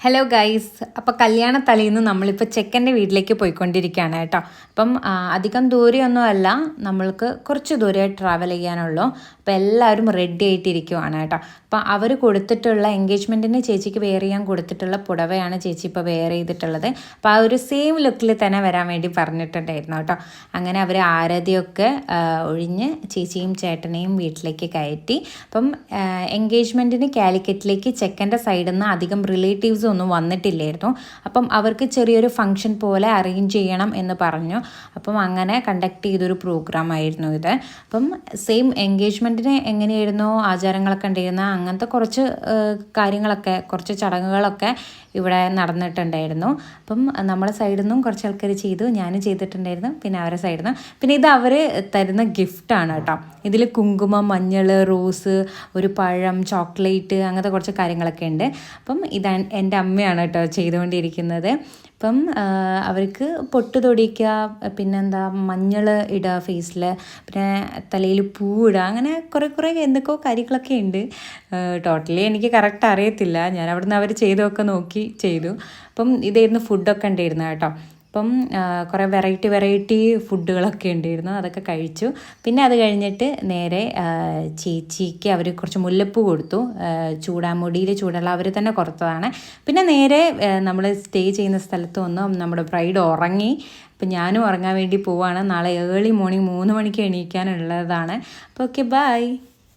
Hello guys അപ്പോൾ കല്യാണ തലേന്ന് നമ്മളിപ്പോൾ ചെക്കന്റെ വീട്ടിലേക്ക് പോയിക്കൊണ്ടിരിക്കുകയാണ് കേട്ടോ. അപ്പം അധികം ദൂരെയൊന്നും അല്ല നമ്മൾക്ക് കുറച്ച് ദൂരെ ട്രാവൽ ചെയ്യാനുള്ളൂ. അപ്പോൾ എല്ലാവരും റെഡി ആയിട്ടിരിക്കുവാണ് കേട്ടോ. അപ്പോൾ അവർ കൊടുത്തിട്ടുള്ള എൻഗേജ്മെന്റിന് ചേച്ചിക്ക് വെയർ ചെയ്യാൻ കൊടുത്തിട്ടുള്ള പുടവയാണ് ചേച്ചി ഇപ്പോൾ വെയർ ചെയ്തിട്ടുള്ളത്. അപ്പോൾ ആ ഒരു സെയിം ലുക്കിൽ തന്നെ വരാൻ വേണ്ടി പറഞ്ഞിട്ടുണ്ടായിരുന്നു കേട്ടോ. അങ്ങനെ അവർ ആരതിയൊക്കെ ആ, ഒഴിഞ്ഞ് ചേച്ചിയും ചേട്ടനെയും വീട്ടിലേക്ക് കയറ്റി. അപ്പം എൻഗേജ്മെന്റിന് കാലിക്കറ്റിലേക്ക് ചെക്കന്റെ സൈഡിൽ നിന്ന് അധികം റിലേറ്റീവ്സ് ഒന്നും വന്നിട്ടില്ലായിരുന്നു. അപ്പം അവർക്ക് ചെറിയൊരു ഫംഗ്ഷൻ പോലെ അറേഞ്ച് ചെയ്യണം എന്ന് പറഞ്ഞു. അപ്പം അങ്ങനെ കണ്ടക്ട് ചെയ്തൊരു പ്രോഗ്രാം ആയിരുന്നു ഇത്. അപ്പം സെയിം എൻഗേജ്മെന്റിന് എങ്ങനെയായിരുന്നോ ആചാരങ്ങളൊക്കെ ഉണ്ടായിരുന്ന അങ്ങനത്തെ കുറച്ച് കാര്യങ്ങളൊക്കെ കുറച്ച് ചടങ്ങുകളൊക്കെ ഇവിടെ നടന്നിട്ടുണ്ടായിരുന്നു. അപ്പം നമ്മുടെ സൈഡിൽ നിന്നും കുറച്ച് ആൾക്കാർ ചെയ്തു. ഞാനും ചെയ്തിട്ടുണ്ടായിരുന്നു. പിന്നെ അവരെ സൈഡിൽ നിന്ന്. പിന്നെ ഇത് അവർ തരുന്ന ഗിഫ്റ്റാണ് കേട്ടോ. ഇതിൽ കുങ്കുമ മഞ്ഞൾ റോസ് ഒരു പഴം ചോക്ലേറ്റ് അങ്ങനത്തെ കുറച്ച് കാര്യങ്ങളൊക്കെ ഉണ്ട്. അപ്പം ഇതാണ് എന്റെ അമ്മയാണ് കേട്ടോ ചെയ്തുകൊണ്ടിരിക്കുന്നത്. അപ്പം അവർക്ക് പൊട്ട് തൊടിക്കുക പിന്നെന്താ മഞ്ഞൾ ഇടുക ഫേസിൽ പിന്നെ തലയിൽ പൂ ഇടുക അങ്ങനെ കുറേ കുറേ എന്തൊക്കെയോ കാര്യങ്ങളൊക്കെ ഉണ്ട്. ടോട്ടലി എനിക്ക് കറക്റ്റ് അറിയത്തില്ല. ഞാൻ അവിടുന്ന് അവർ ചെയ്തൊക്കെ നോക്കി ചെയ്തു. അപ്പം ഇതായിരുന്നു ഫുഡൊക്കെ ഉണ്ടായിരുന്നു കേട്ടോ. അപ്പം കുറേ വെറൈറ്റി വെറൈറ്റി ഫുഡുകളൊക്കെ ഉണ്ടായിരുന്നു. അതൊക്കെ കഴിച്ചു. പിന്നെ അത് കഴിഞ്ഞിട്ട് നേരെ ചേച്ചിക്ക് അവർ കുറച്ച് മുല്ലപ്പൂ കൊടുത്തു. ചൂടാമുടിയിൽ ചൂടുള്ള അവർ തന്നെ കുറച്ചതാണ് പിന്നെ നേരെ നമ്മൾ സ്റ്റേ ചെയ്യുന്ന സ്ഥലത്ത് വന്നു. നമ്മുടെ ബ്രൈഡ് ഉറങ്ങി. അപ്പം ഞാനും ഉറങ്ങാൻ വേണ്ടി പോവാണ്. നാളെ ഏർലി മോർണിംഗ് മൂന്ന് മണിക്ക് എണീക്കാനുള്ളതാണ്. അപ്പോൾ ഓക്കെ ബൈ